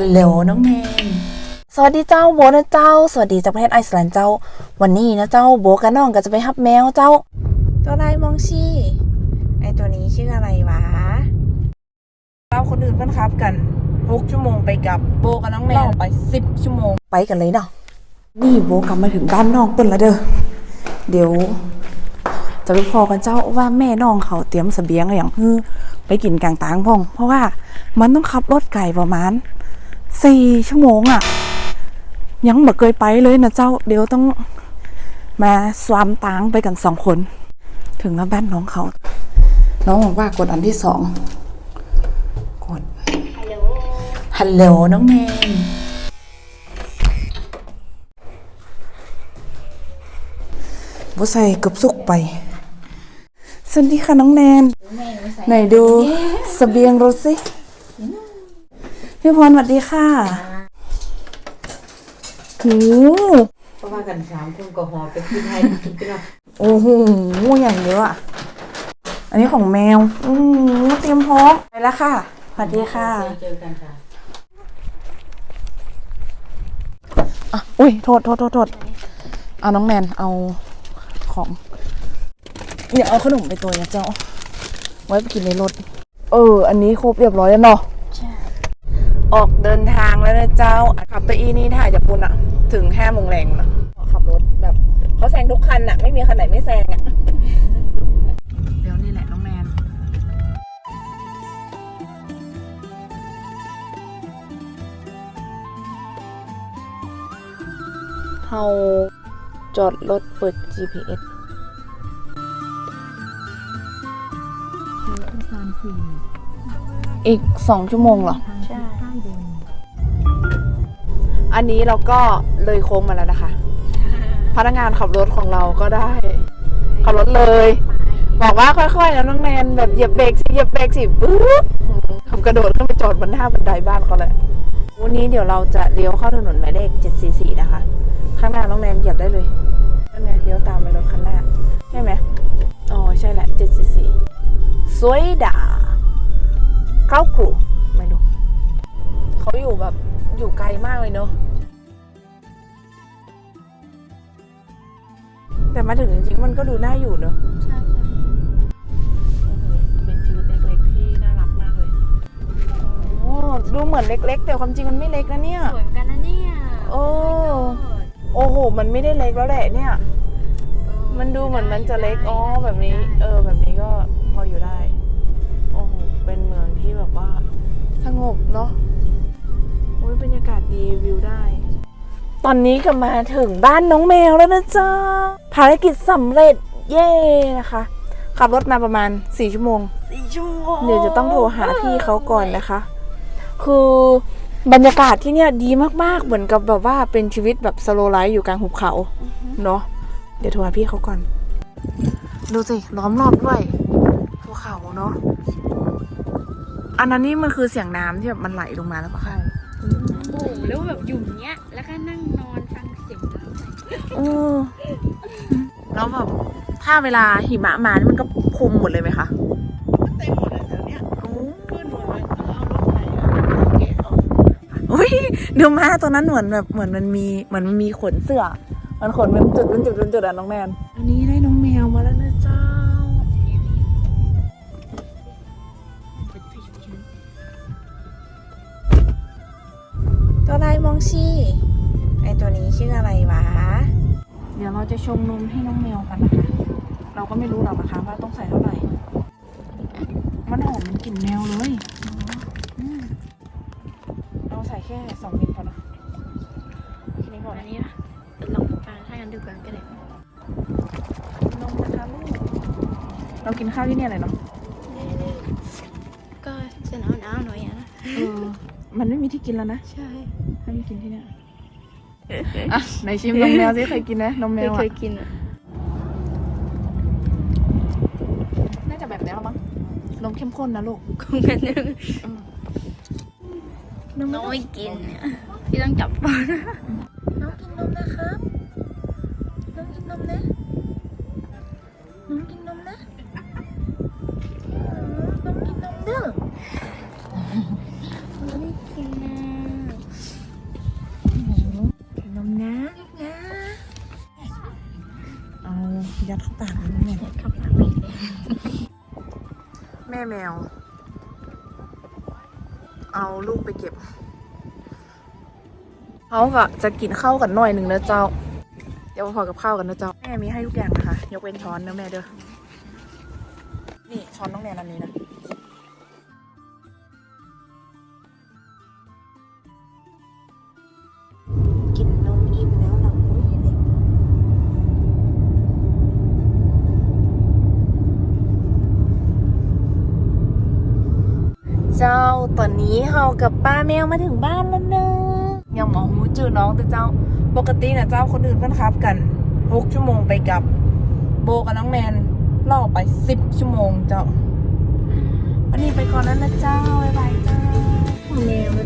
ฮัลโหลน้องแนนสวัสดีเจ้าโบนะเจ้า สวัสดีจากประเทศไอซ์แลนด์เจ้า วันนี้นะเจ้าโบกับน้องก็จะไปฮับแมวเจ้า ตัวอะไรมองชี่ไอตัวนี้ชื่ออะไรวะเจ้าคนอื่นเพื่อนครับกันหกชั่วโมงไปกับโบกับน้องแนนไปสิบชั่วโมงไปกันเลยเนาะนี่โบกลับมาถึงบ้านน้องเปิ้นแล้วเด้อเดี๋ยว จะไปพอกันเจ้าว่าแม่น้องเขาเตรียมเสบียงอะไรอย่างฮือไปกินกลางตางพ่อง เพราะว่ามันต้องขับรถไก่ประมาณ สี่ชั่วโมงอะ่ะ ยังบ่เคยไปเลยนะเจ้า เดี๋ยวต้องมาสวามตางไปกันสองคน ถึงแล้วบ้านน้องเขา น้องบอกว่ากดอันที่สองกดฮัลโหลฮัลโหลน้องแนนบ่ใส่เกับสุกไป สวัสดีค่ะน้องแนนไหนดูเสบียงรถสิ พี่พรสวัสดีค่ะหูเพราะว่ากันสามคนก็หอไปกินให้กินไปแล้วโอ้โหอย่างเยอะอะ อันนี้ของแมว อือเตรียมพร้อมไปแล้วค่ะสวัสดีค่ะเจอกันค่ะอะอุ้ยโทษโทษโทษโทษเอาน้องแนนเอาของอย่าเอาขนมไปตัวนะเจ้า ไว้ไปกินในรถ เออ อันนี้ครบเรียบร้อยแล้วเนาะใช่ ออกเดินทางแล้วนะเจ้า ขับไปอีนี่ถ่ายจากปุนอะถึงห้าโมงแรงนะขับรถแบบเขาแซงทุกคันอะไม่มีคันไหนไม่แซงอะเดี๋ยวนี่แหละน้องแนนเฮาจอดรถเปิด GPS อีกสองชั่วโมงเหรอ ใช่ อันนี้เราก็เลยโค้งมาแล้วนะคะ พนักงานขับรถของเราก็ได้ ขับรถเลย บอกว่าค่อยๆนะน้องแนนแบบเหยียบเบรกสิเหยียบเบรกสิปุ๊บอืมผมกระโดดขึ้นไปจอดบนหน้าบันไดบ้านเขาเลยวันนี้เดี๋ยวเราจะเลี้ยวเข้าถนนหมายเลข 744 นะคะ ข้างหน้าน้องแนนเหยียบได้เลยนั่นไงเลี้ยวตามไปรถคันหน้า ใช่ไหมอ๋อใช่แหละ 744 สวยด่า เก้ากรูไม่รู้เขาอยู่แบบอยู่ไกลมากเลยเนอะแต่มาถึงจริงๆมันก็ดูน่าอยู่เนอะใช่โอ้โหเป็นชีวิตเล็กๆที่น่ารักมากเลยโอ้ดูเหมือนเล็ก ๆ แต่ความจริงมันไม่เล็กนะเนี่ย สวยเหมือนกันนะเนี่ยโอ้ โอ้โห มันไม่ได้เล็กแล้วแหละเนี่ย มันดูเหมือนมันจะเล็ก อ๋อ แบบนี้ เออ แบบนี้ก็พออยู่ได้โอ้โห เป็นเมืองที่แบบว่าสงบเนาะโอ้ยบรรยากาศดีวิวได้ ตอนนี้ก็มาถึงบ้านน้องแมวแล้วนะจ๊ะ ภารกิจสำเร็จเย้นะคะ ขับรถมาประมาณ 4 ชั่วโมงสี่ชั่วโมง เดี๋ยวจะต้องโทรหาพี่เขาก่อนนะคะ คือบรรยากาศที่เนี่ยดีมาก ๆ เหมือนกับแบบว่าเป็นชีวิตแบบสโลไลฟ์อยู่กลางหุบเขาเนาะเดี๋ยวโทรหาพี่เขาก่อน ดูสิล้อมรอบด้วยภูเขาเนาะ อันนั้นนี่มันคือเสียงน้ำที่แบบมันไหลลงมาแล้วปะคะโอ้โหแล้วแบบอยู่อย่างเงี้ย แล้วก็นั่งนอนฟังเสียงน้ำไหลโอ้แล้วแบบถ้าเวลาหิมะมานี่มันก็คลุมหมดเลยไหมคะเต็มหมดเลยแถวเนี้ยโอ้ขึ้นหมดเลยเอารถไหนอะเกะออกอุ้ยเดี๋ยวมาตัวนั้นเหมือนแบบเหมือนมันมีเหมือนมันมีขนเสื้อ มันขนเป็นจุดเป็นจุดเป็นจุดอะน้องแนน ตัวอะไรมองชี่ไอตัวนี้ชื่ออะไรวะ เดี๋ยวเราจะชงนมให้น้องแมวกันนะคะ เราก็ไม่รู้หรอกนะคะว่าต้องใส่เท่าไหร่ มันหอมมันกลิ่นแมวเลยอืมเราใส่แค่สองมิลพอนะแค่นี้ก่อนอันะนนี้นะลองฟังให้กันดูกันก็ได้นมนะคะลูก เรากินข้าวที่เนี่ยเลยเนาะก็จะหนาวหนาวๆหน่อยอะนะเออมันไม่มีที่กินแล้วนะ ใช่ ให้มันกินที่เนี่ยอะไหนชิมนมแมวสิเคยกินไหมนมแมวเคอะยกินอะน่าจะแบบนี้แล้วมั้งนมเข้มข้นนะลูกคงกันนึงนมน้องไม่กินเนี่ยพี่ต้องจับป้อนน้องกินนมนะครับ น้องกินนมนะ น้องกินนมนะ น้องกินนมเด้อ ยัดเข้าปากเลยแม่ขับหลังไม่เลยแม่แมว เอาลูกไปเก็บเขาก็จะกินข้าวกันหน่อยหนึ่งนะเจ้า เดี๋ยวพอกับข้าวกันนะเจ้า แม่มีให้ทุกอย่างนะคะ ยกเว้นช้อนนะแม่เด้อ นี่ช้อนน้องแนนอันนี้นะ เจ้า ตอนนี้เฮากับป้าแมวมาถึงบ้านแล้วเนอะยังหมอหูจือน้องแต่เจ้า ปกตินะเจ้าคนอื่นเพิ่นขับกันหกชั่วโมงไปกับโบกับน้องแมนล่อไปสิบชั่วโมงเจ้า วันนี้ไปก่อนแล้วนะเจ้าบ๊ายบายเจ้าแมว